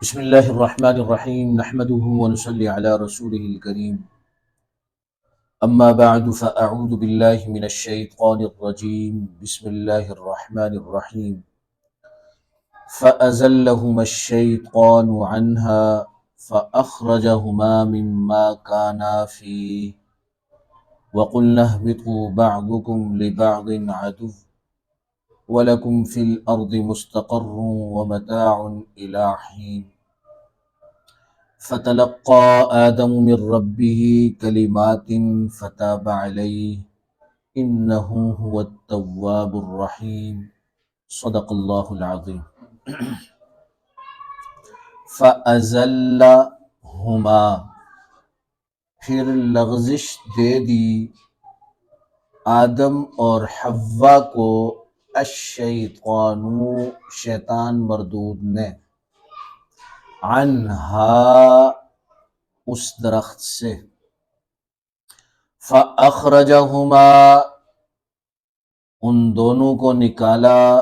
بسم اللہ الرحمن الرحیم نحمده ونصلي على رسوله الكريم اما بعد فاعوذ باللہ من الشیطان الرجیم بسم اللہ الرحمن الرحیم فأزلهما الشیطان عنها فأخرجهما مما كانا فيه وقلنا اهبطوا بعضكم لبعض عدو ولكم في الأرض مستقر ومتاع إلى حين. فتلقى آدم من ربه كلمات فتاب عليه. إنه هو التواب الرحيم. صدق الله العظيم. فأزلهما. پھر لغزش دے دی. آدم اور حوا کو الشیطان شیطان مردود نے عنہا اس درخت سے۔ فأخرجہما ان دونوں کو نکالا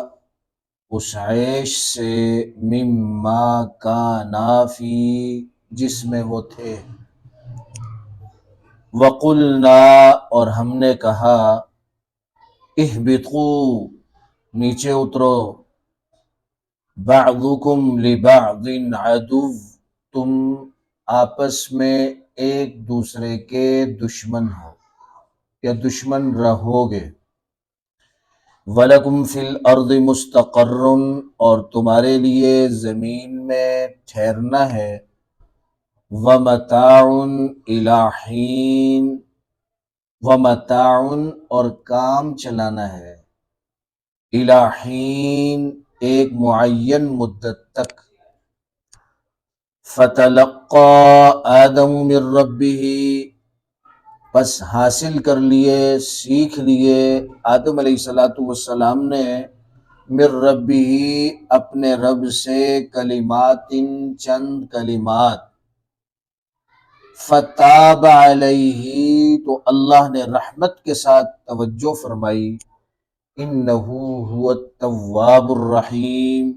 اس عیش سے مما کا نافی جس میں وہ تھے۔ وقلنا اور ہم نے کہا، اہبطو نیچے اترو۔ بعضکم لبعض عدو، تم آپس میں ایک دوسرے کے دشمن ہو یا دشمن رہو گے وَلَكُمْ فِي الْأَرْضِ مُسْتَقَرٌ، اور تمہارے لیے زمین میں ٹھہرنا ہے۔ وَمَتَاعٌ إِلَى حِينٍ، وَمَتَاعٌ اور کام چلانا ہے۔ الہین ایک معین مدت تک۔ فتلقا آدم من ربه، پس حاصل کر لیے، سیکھ لیے۔ آدم علیہ السلاۃ والسلام نے مر ربی اپنے رب سے کلمات، چند کلمات۔ فتاب علیہ، تو اللہ نے رحمت کے ساتھ توجہ فرمائی۔ هو التواب الرحیم۔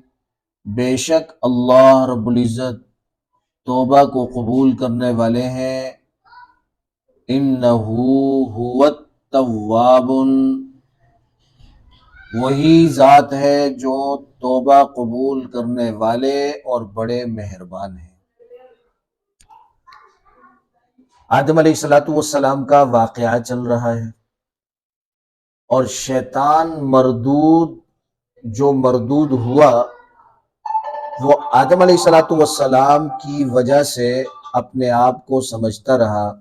بے شک اللہ رب العزت توبہ کو قبول کرنے والے ہیں۔ انہو هو التواب۔ وہی ذات ہے جو توبہ قبول کرنے والے اور بڑے مہربان ہیں۔ آدم علیہ السلاۃ والسلام کا واقعہ چل رہا ہے۔ اور شیطان مردود، جو مردود ہوا، وہ آدم علیہ السلاۃ والسلام کی وجہ سے اپنے آپ کو سمجھتا رہا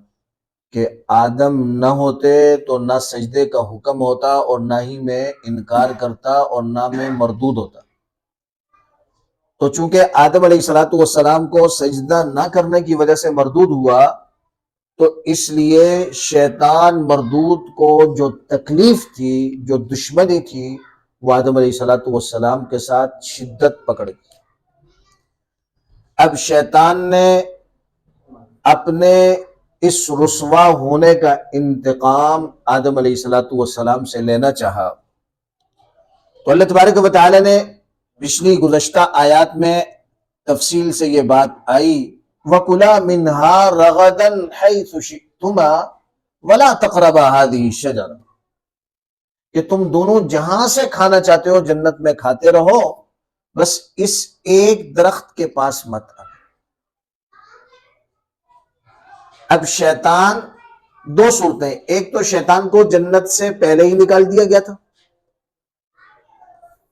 کہ آدم نہ ہوتے تو نہ سجدے کا حکم ہوتا اور نہ ہی میں انکار کرتا اور نہ میں مردود ہوتا۔ تو چونکہ آدم علیہ السلاۃ والسلام کو سجدہ نہ کرنے کی وجہ سے مردود ہوا تو اس لیے شیطان مردود کو جو تکلیف تھی، جو دشمنی تھی، وہ آدم علیہ السلاۃ والسلام کے ساتھ شدت پکڑ گئی۔ اب شیطان نے اپنے اس رسوا ہونے کا انتقام آدم علیہ السلاۃ والسلام سے لینا چاہا۔ تو اللہ تبارک و تعالی نے پچھلی گزشتہ آیات میں تفصیل سے یہ بات آئی۔ وَكُلَا مِنْهَا رَغَدًا حَيْثُ شِئْتُمَا وَلَا تَقْرَبَا کہ تم دونوں جہاں سے کھانا چاہتے ہو، جنت میں کھاتے رہو، بس اس ایک درخت کے پاس مت آنا اب شیطان دو صورتیں، ایک تو شیطان کو جنت سے پہلے ہی نکال دیا گیا تھا۔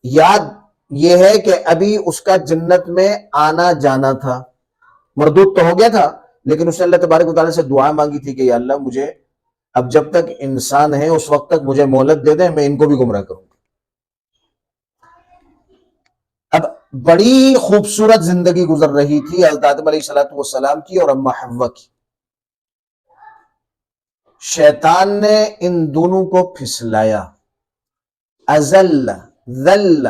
یاد یہ ہے کہ ابھی اس کا جنت میں آنا جانا تھا۔ مردود تو ہو گیا تھا، لیکن اس نے اللہ تبارک و تعالیٰ سے دعا مانگی تھی کہ یا اللہ مجھے اب جب تک انسان ہے، اس وقت تک مجھے مہلت دے دیں میں ان کو بھی گمراہ کروں گا اب بڑی خوبصورت زندگی گزر رہی تھی حضرت علیہ السلاۃ والسلام کی اور اما حوا کی۔ شیطان نے ان دونوں کو پھسلایا۔ ازل، ذل۔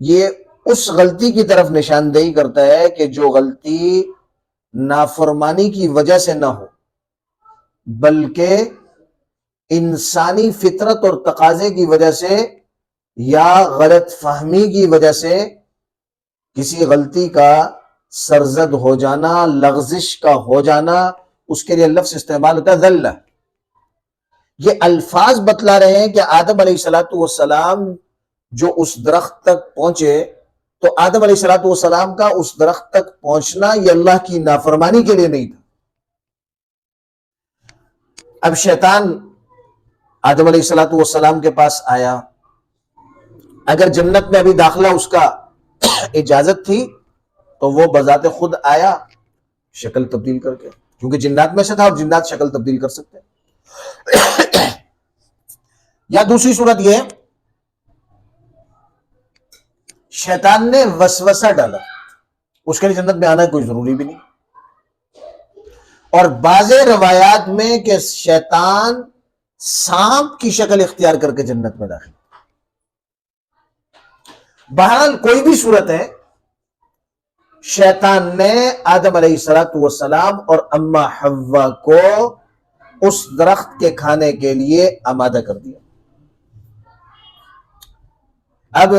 یہ اس غلطی کی طرف نشاندہی کرتا ہے کہ جو غلطی نافرمانی کی وجہ سے نہ ہو، بلکہ انسانی فطرت اور تقاضے کی وجہ سے یا غلط فہمی کی وجہ سے کسی غلطی کا سرزد ہو جانا، لغزش کا ہو جانا، اس کے لیے لفظ استعمال ہوتا ہے ذلہ۔ یہ الفاظ بتلا رہے ہیں کہ آدم علیہ السلاۃ والسلام جو اس درخت تک پہنچے تو آدم علیہ السلاۃ والسلام کا اس درخت تک پہنچنا یہ اللہ کی نافرمانی کے لیے نہیں تھا۔ اب شیطان آدم علیہ السلاۃ والسلام کے پاس آیا۔ اگر جنت میں ابھی داخلہ اس کا اجازت تھی، تو وہ بذات خود آیا شکل تبدیل کر کے۔ کیونکہ جنات میں سے تھا اور جنات شکل تبدیل کر سکتے۔ یا دوسری صورت یہ شیطان نے وسوسہ ڈالا۔ اس کے لیے جنت میں آنا کوئی ضروری بھی نہیں۔ اور بعض روایات میں کہ شیطان سانپ کی شکل اختیار کر کے جنت میں داخل۔ بہرحال کوئی بھی صورت ہے، شیطان نے آدم علیہ السلط والسلام اور اما حوا کو اس درخت کے کھانے کے لیے آمادہ کر دیا۔ اب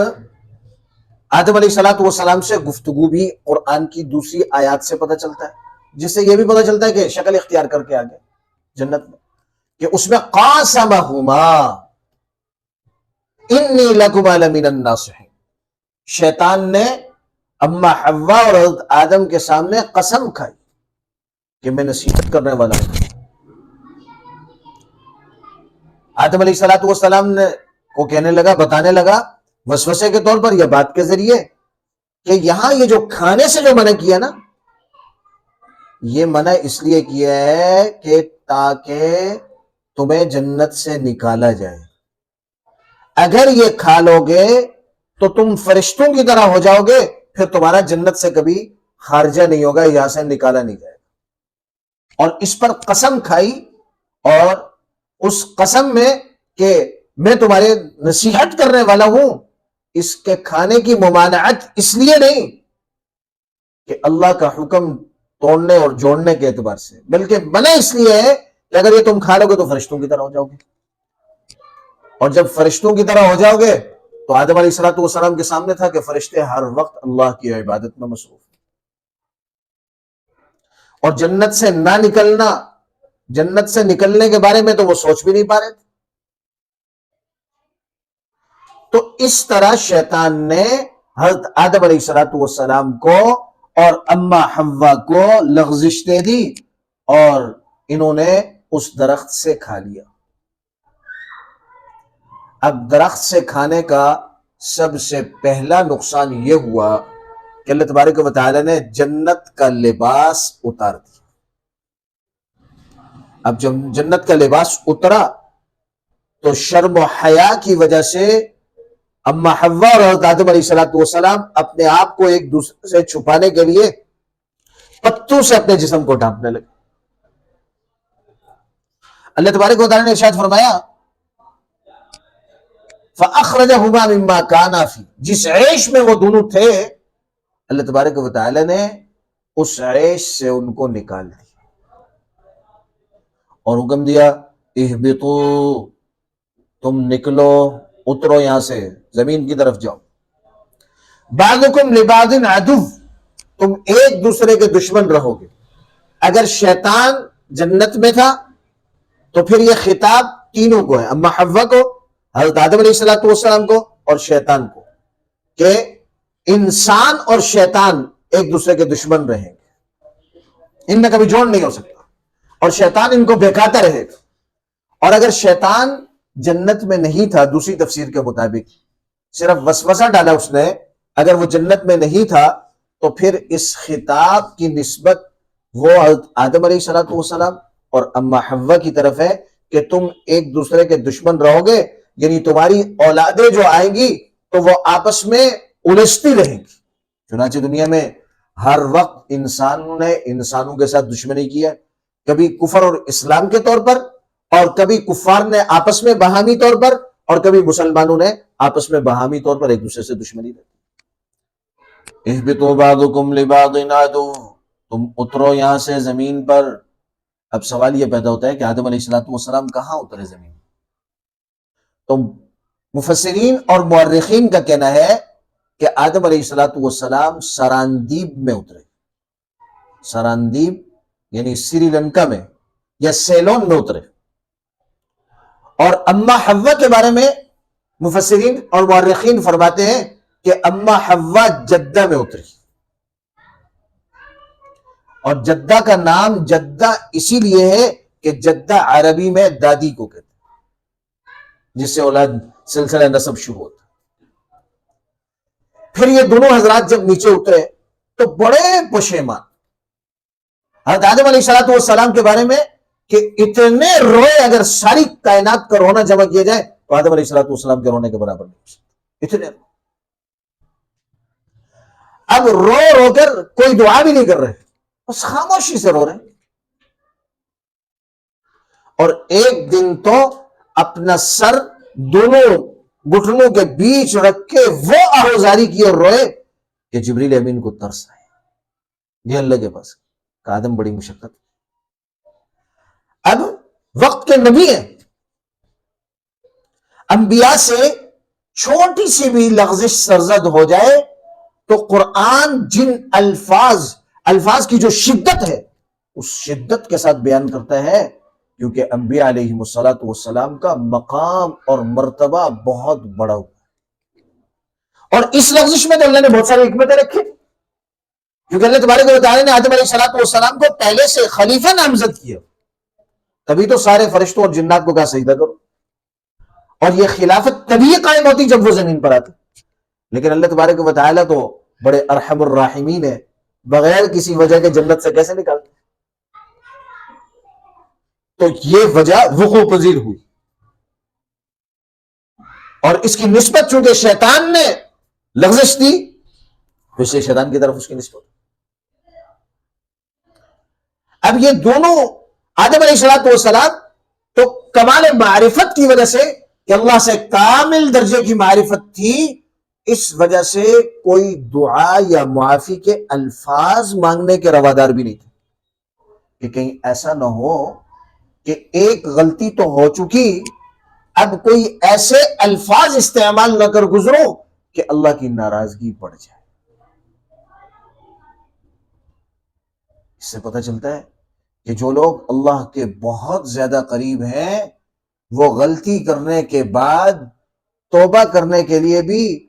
آدم علیہ السلاۃ والسلام سے گفتگو بھی قرآن کی دوسری آیات سے پتہ چلتا ہے، جس سے یہ بھی پتہ چلتا ہے کہ شکل اختیار کر کے آگے، جنت میں، کہ اس میں قاسمہما، انی لکما لمن الناصحین۔ شیطان نے اما حوا اور حضرت آدم کے سامنے قسم کھائی کہ میں نصیحت کرنے والا ہوں۔ آدم علیہ السلاۃ والسلام نے کو کہنے لگا، بتانے لگا وسوسے کے طور پر یہ بات کے ذریعے کہ یہاں یہ جو کھانے سے جو منع کیا نا، یہ منع اس لیے کیا ہے کہ تاکہ تمہیں جنت سے نکالا جائے۔ اگر یہ کھا لو گے تو تم فرشتوں کی طرح ہو جاؤ گے، پھر تمہارا جنت سے کبھی خارجہ نہیں ہوگا، یہاں سے نکالا نہیں جائے گا۔ اور اس پر قسم کھائی اور اس قسم میں کہ میں تمہارے نصیحت کرنے والا ہوں۔ اس کے کھانے کی ممانعت اس لیے نہیں کہ اللہ کا حکم توڑنے اور جوڑنے کے اعتبار سے، بلکہ منع اس لیے ہے کہ اگر یہ تم کھا لو گے تو فرشتوں کی طرح ہو جاؤ گے۔ اور جب فرشتوں کی طرح ہو جاؤ گے تو آدم علیہ السلاۃ والسلام کے سامنے تھا کہ فرشتے ہر وقت اللہ کی عبادت میں مصروف ہیں۔ اور جنت سے نہ نکلنا، جنت سے نکلنے کے بارے میں تو وہ سوچ بھی نہیں پا رہے تھے۔ تو اس طرح شیطان نے حضرت آدم علیہ السلاۃ والسلام کو اور اما حوا کو لغزش دے دی اور انہوں نے اس درخت سے کھا لیا۔ اب درخت سے کھانے کا سب سے پہلا نقصان یہ ہوا کہ اللہ تبارک و تعالی نے جنت کا لباس اتار دیا۔ اب جب جنت کا لباس اترا تو شرم و حیا کی وجہ سے اما حوا اور حضرت آدم علیہ السلاۃ والسلام اپنے آپ کو ایک دوسرے سے چھپانے کے لیے پتوں سے اپنے جسم کو ڈھانپنے لگے۔ اللہ تبارک و تعالی نے ارشاد فرمایا، فَأَخْرَجَهُمَا مِمَّا كَانَا فِي جس عیش میں وہ دونوں تھے، اللہ تبارک و تعالی نے اس عیش سے ان کو نکال دیا۔ اور حکم دیا اہبطو تم نکلو، اترو یہاں سے۔ زمین کی طرف جاؤ۔ بعضکم لبعض عدو، تم ایک دوسرے کے دشمن رہو گے۔ اگر شیطان جنت میں تھا، تو پھر یہ خطاب تینوں کو ہے۔ اما حوا کو، حضرت آدم علیہ السلاۃ والسلام کو اور شیطان کو کہ انسان اور شیطان ایک دوسرے کے دشمن رہیں گے۔ ان میں کبھی جوڑ نہیں ہو سکتا۔ اور شیطان ان کو بہکاتا رہے گا۔ اور اگر شیطان جنت میں نہیں تھا، دوسری تفسیر کے مطابق صرف وسوسہ ڈالا اس نے، اگر وہ جنت میں نہیں تھا تو پھر اس خطاب کی نسبت وہ آدم علیہ السلاۃ والسلام اور اما حوا کی طرف ہے کہ تم ایک دوسرے کے دشمن رہو گے یعنی تمہاری اولادیں جو آئیں گی تو وہ آپس میں الجھتی رہیں گی۔ چنانچہ دنیا میں ہر وقت انسانوں نے انسانوں کے ساتھ دشمنی کیا کبھی کفر اور اسلام کے طور پر اور کبھی کفار نے آپس میں بہامی طور پر اور کبھی مسلمانوں نے آپس میں بہامی طور پر ایک دوسرے سے دشمنی رہتی احبتو بعضکم لبعض نادو تم اترو یہاں سے زمین پر۔ اب سوال یہ پیدا ہوتا ہے کہ آدم علیہ السلاۃ والسلام کہاں اترے زمین تو مفسرین اور مورخین کا کہنا ہے کہ آدم علیہ السلاۃ والسلام سراندیب میں اترے۔ سراندیب یعنی سری لنکا میں یا سیلون میں اترے۔ اور اما حوا کے بارے میں مفسرین اور مورخین فرماتے ہیں کہ اما حوا جدہ میں اتری۔ اور جدہ کا نام جدہ اسی لیے ہے کہ جدہ عربی میں دادی کو کہتے ہیں، جس سے اولاد سلسلہ نصب شروع ہوتا پھر یہ دونوں حضرات جب نیچے اترے تو بڑے پشیمان حضرت آدم علیہ السلاۃ والسلام کے بارے میں کہ اتنے روئے اگر ساری کائنات کا رونا جمع کیا جائے تو آدم علیہ السلاۃ والسلام کے رونے کے برابر نہیں ہو اتنے۔ اب رو رو کر کوئی دعا بھی نہیں کر رہے۔ بس خاموشی سے رو رہے اور ایک دن تو اپنا سر دونوں گٹھنوں کے بیچ رکھ کے وہ آہوزاری کی اور روئے کہ جبریل امین کو ترس آئے۔ یہ اللہ کے پاس کا بڑی مشقت۔ اب وقت کے نبی ہیں۔ انبیاء سے چھوٹی سی بھی لغزش سرزد ہو جائے تو قرآن جن الفاظ الفاظ کی جو شدت ہے، اس شدت کے ساتھ بیان کرتا ہے کیونکہ انبیاء علیہ مسلاط والسلام کا مقام اور مرتبہ بہت بڑا ہوا اور اس لفظش میں تو اللہ نے بہت ساری حکمتیں رکھی۔ کیونکہ اللہ تبارک و تعالیٰ نے آدم علیہ السلاط والسلام کو پہلے سے خلیفہ نامزد کیا۔ تبھی تو سارے فرشتوں اور جنات کو کہا سجدہ کرو۔ اور یہ خلافت تبھی قائم ہوتی جب وہ زمین پر آتی۔ لیکن اللہ تبارک و تعالیٰ تو بڑے ارحم الراحمین ہے بغیر کسی وجہ کے جنت سے کیسے نکالتے؟ تو یہ وجہ وقوع پذیر ہوئی۔ اور اس کی نسبت چونکہ شیطان نے لغزش دی، تو اسے شیطان کی طرف اس کی نسبت۔ اب یہ دونوں آدم علیہ السلاط والسلام تو کمال معرفت کی وجہ سے کہ اللہ سے کامل درجے کی معرفت تھی، اس وجہ سے کوئی دعا یا معافی کے الفاظ مانگنے کے روادار بھی نہیں تھے۔ کہ کہیں ایسا نہ ہو کہ ایک غلطی تو ہو چکی، اب کوئی ایسے الفاظ استعمال نہ کر گزرو کہ اللہ کی ناراضگی پڑ جائے۔ اس سے پتہ چلتا ہے کہ جو لوگ اللہ کے بہت زیادہ قریب ہیں وہ غلطی کرنے کے بعد توبہ کرنے کے لیے بھی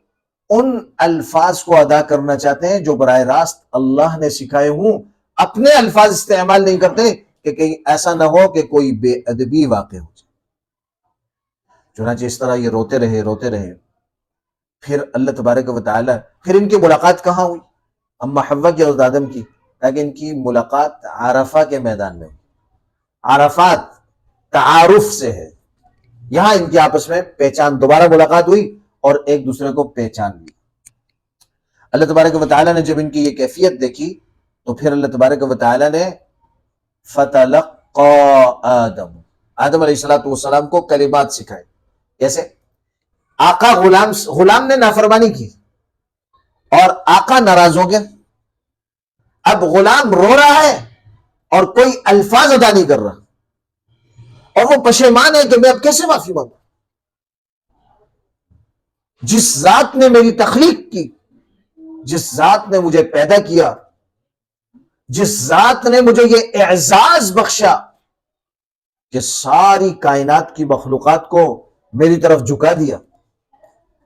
ان الفاظ کو ادا کرنا چاہتے ہیں جو براہ راست اللہ نے سکھائے ہوں۔ اپنے الفاظ استعمال نہیں کرتے کہ کہیں ایسا نہ ہو کہ کوئی بے ادبی واقع ہو جائے۔ چنانچہ اس طرح یہ روتے رہے روتے رہے۔ پھر اللہ تبارک و تعالی، پھر ان کی ملاقات کہاں ہوئی؟ اما حوا کی اور آدم کی، تاکہ ان کی ملاقات عرفہ کے میدان میں ہوئی۔ عرفات تعارف سے ہے۔ یہاں ان کی آپس میں پہچان دوبارہ ملاقات ہوئی اور ایک دوسرے کو پہچان لی اللہ تبارک و تعالیٰ نے جب ان کی یہ کیفیت دیکھی، تو پھر اللہ تبارک و تعالیٰ نے فتلقا آدم۔ آدم علیہ السلاۃ والسلام کو کلمات سکھائے۔ کیسے آقا غلام غلام نے نافرمانی کی اور آقا ناراض ہو گیا۔ اب غلام رو رہا ہے اور کوئی الفاظ ادا نہیں کر رہا۔ اور وہ پشیمان ہے کہ میں اب کیسے معافی مانگوں؟ جس ذات نے میری تخلیق کی، جس ذات نے مجھے پیدا کیا، جس ذات نے مجھے یہ اعزاز بخشا کہ ساری کائنات کی مخلوقات کو میری طرف جھکا دیا،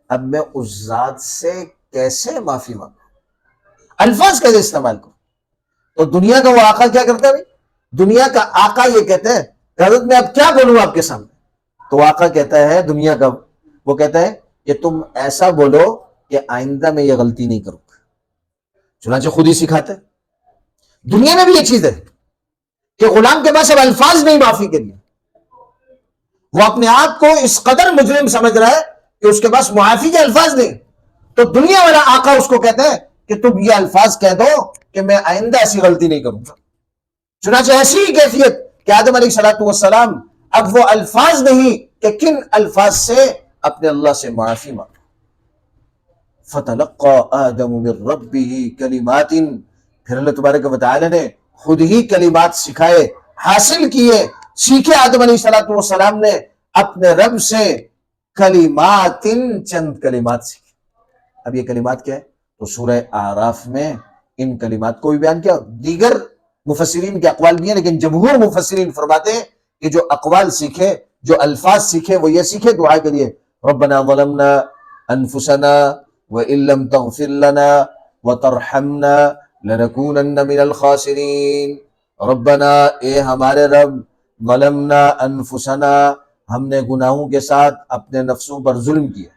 اب میں اس ذات سے کیسے معافی مانگوں؟ الفاظ کیسے استعمال کروں۔ تو دنیا کا وہ آقا کیا کرتا ہے دنیا کا آقا یہ کہتا ہے حضرت میں اب کیا بولوں آپ کے سامنے؟ تو آقا کہتا ہے دنیا کا، وہ کہتا ہے کہ تم ایسا بولو کہ آئندہ میں یہ غلطی نہیں کروں گا۔ چنانچہ خود ہی سکھاتے دنیا میں بھی یہ چیز ہے کہ غلام کے پاس اب الفاظ نہیں معافی کے لیے۔ وہ اپنے آپ کو اس قدر مجرم سمجھ رہا ہے کہ اس کے پاس معافی کے الفاظ نہیں۔ تو دنیا والا آقا اس کو کہتا ہے کہ تم یہ الفاظ کہہ دو کہ میں آئندہ ایسی غلطی نہیں کروں گا۔ چنانچہ ایسی ہی کیفیت کہ آدم علیہ صلاحت والسلام اب وہ الفاظ نہیں، کہ کن الفاظ سے؟ اپنے اللہ سے معافی مانگ فتلقى آدم من ربه کلمات پھر اللہ تبارک و تعالی نے خود ہی کلمات سکھائے، حاصل کیے۔ سیکھے آدم علیہ السلام والسلام نے اپنے رب سے کلمات، چند کلمات سیکھے۔ اب یہ کلمات کیا ہے؟ تو سورہ آراف میں ان کلمات کو بھی بیان کیا۔ دیگر مفسرین کے اقوال بھی ہیں لیکن جمہور مفسرین فرماتے ہیں کہ جو اقوال سیکھے جو الفاظ سیکھے وہ یہ سیکھے دعا کے لیے ربنا ظلمنا انفسنا وان لم تغفر لنا وترحمنا لنكونن من الخاسرین ربنا اے ہمارے رب ظلمنا انفسنا ہم نے گناہوں کے ساتھ اپنے نفسوں پر ظلم کیا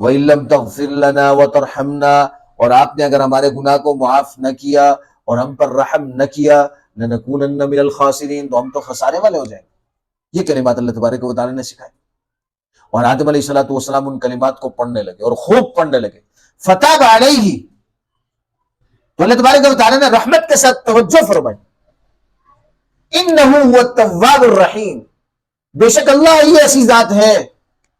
وَإِن لَمْ تَغْفِرْ لَنَا وَتَرْحَمْنَا اور آپ نے اگر ہمارے گناہ کو معاف نہ کیا اور ہم پر رحم نہ کیا لَنَكُونَنَّ مِنَ الْخَاسِرِينَ تو ہم تو خسارے والے ہو جائیں گے۔ یہ کلمات اللہ تبارک و تعالیٰ نے سکھائے۔ اور آدم علیہ الصلوۃ والسلام ان کلمات کو پڑھنے لگے اور خوب پڑھنے لگے۔ فتح علیہ۔ تو اللہ تبارک و تعالیٰ نے رحمت کے ساتھ توجہ فرمائی۔ انہو هو التواب الرحیم۔ بے شک اللہ ہی ایسی ذات ہے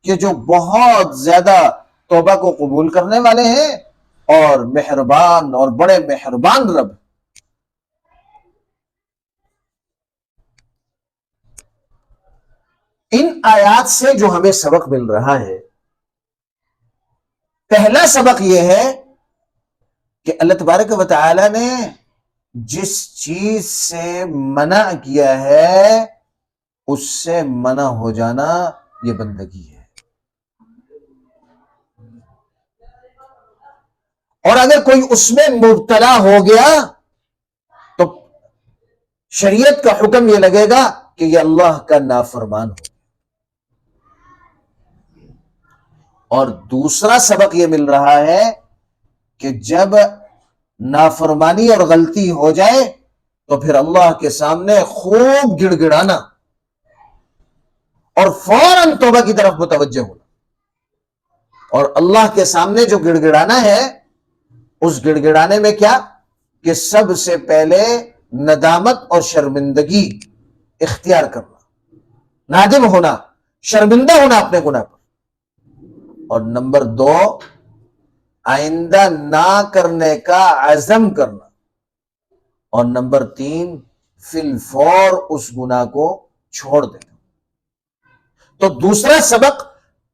کہ جو بہت زیادہ توبہ کو قبول کرنے والے ہیں۔ اور مہربان اور بڑے مہربان رب ان آیات سے جو ہمیں سبق مل رہا ہے، پہلا سبق یہ ہے کہ اللہ تبارک و تعالی نے جس چیز سے منع کیا ہے، اس سے منع ہو جانا یہ بندگی ہے۔ اور اگر کوئی اس میں مبتلا ہو گیا تو شریعت کا حکم یہ لگے گا کہ یہ اللہ کا نافرمان ہو اور دوسرا سبق یہ مل رہا ہے کہ جب نافرمانی اور غلطی ہو جائے تو پھر اللہ کے سامنے خوب گڑ گڑانا اور فوراً توبہ کی طرف متوجہ ہونا۔ اور اللہ کے سامنے جو گڑ گڑانا ہے اس گڑ گڑانے میں کیا کہ سب سے پہلے ندامت اور شرمندگی اختیار کرنا، نادم ہونا، شرمندہ ہونا اپنے گناہ پر۔ اور نمبر دو، آئندہ نہ کرنے کا عزم کرنا۔ اور نمبر تین، فی الفور اس گناہ کو چھوڑ دینا۔ تو دوسرا سبق،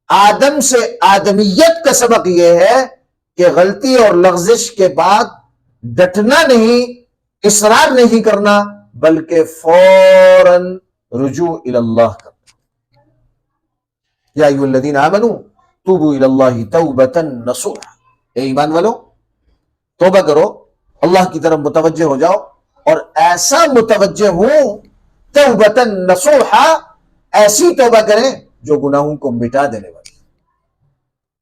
آدم سے آدمیت کا سبق یہ ہے کہ غلطی اور لغزش کے بعد ڈٹنا نہیں، اصرار نہیں کرنا، بلکہ فوراً رجوع اللہ کرنا۔ یا ایو الذین آمنوا، توبوا اللہ توبتا نصوحا۔ اے ایمان والو، توبہ کرو، اللہ کی طرف متوجہ ہو جاؤ اور ایسا متوجہ ہوں، توبتا نصوحا، ایسی توبہ کریں جو گناہوں کو مٹا دینے والی۔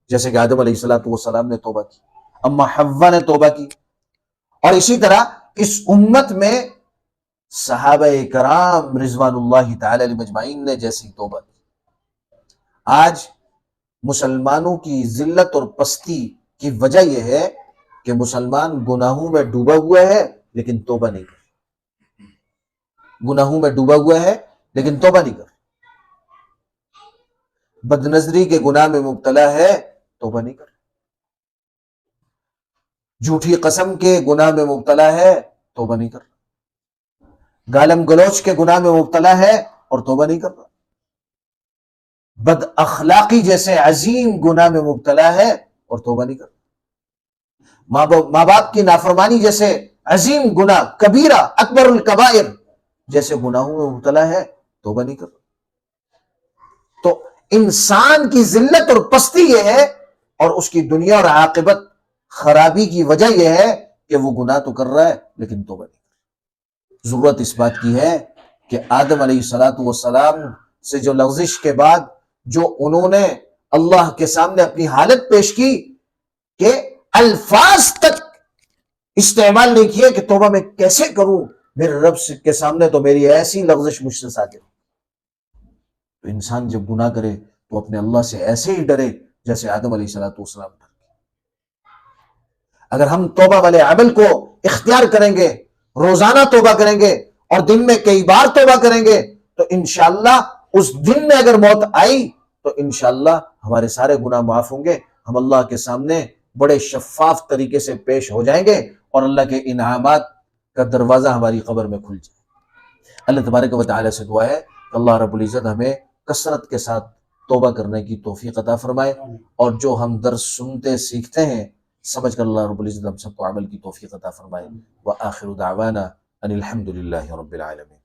جیسے کہ آدم علیہ السلام والسلام نے توبہ کی، اما حوا نے توبہ کی۔ اور اسی طرح اس امت میں صحابہ کرام رضوان اللہ تعالی علیہ مجمعین نے جیسی توبہ کی۔ آج مسلمانوں کی ذلت اور پستی کی وجہ یہ ہے کہ مسلمان گناہوں میں ڈوبا ہوا ہے لیکن توبہ نہیں کر گناہوں میں ڈوبا ہوا ہے لیکن توبہ نہیں کر بد نظری کے گناہ میں مبتلا ہے توبہ نہیں کر جھوٹی قسم کے گناہ میں مبتلا ہے، توبہ نہیں کر گالم گلوچ کے گناہ میں مبتلا ہے اور توبہ نہیں کر رہا۔ بد اخلاقی جیسے عظیم گناہ میں مبتلا ہے اور توبہ نہیں کر ماں باپ کی نافرمانی جیسے عظیم گناہ، کبیرہ، اکبر القبائر جیسے گناہوں میں مبتلا ہے، توبہ نہیں کر رہا۔ تو انسان کی ذلت اور پستی یہ ہے اور اس کی دنیا اور عاقبت خرابی کی وجہ یہ ہے کہ وہ گناہ تو کر رہا ہے، لیکن توبہ نہیں کر ضرورت اس بات کی ہے کہ آدم علیہ السلاۃ والسلام سے جو لغزش کے بعد جو انہوں نے اللہ کے سامنے اپنی حالت پیش کی کہ الفاظ تک استعمال نہیں کیے کہ توبہ میں کیسے کروں، میرے رب کے سامنے تو میری ایسی لغزش مجھ سے ساتھ تو انسان جب گناہ کرے تو اپنے اللہ سے ایسے ہی ڈرے جیسے آدم علیہ السلاۃ والسلام اگر ہم توبہ والے عمل کو اختیار کریں گے، روزانہ توبہ کریں گے اور دن میں کئی بار توبہ کریں گے، تو انشاءاللہ اس دن میں اگر موت آئی، تو انشاءاللہ ہمارے سارے گناہ معاف ہوں گے۔ ہم اللہ کے سامنے بڑے شفاف طریقے سے پیش ہو جائیں گے اور اللہ کے انعامات کا دروازہ ہماری قبر میں کھل جائے۔ اللہ تبارک و تعالی سے دعا ہے کہ اللہ رب العزت ہمیں کثرت کے ساتھ توبہ کرنے کی توفیق عطا فرمائے اور جو ہم درس سنتے سیکھتے ہیں، سمجھ کر اللہ رب العزت ہم سب کو عمل کی توفیق عطا فرمائے۔ وآخر دعوانا ان الحمد للہ رب العالمین۔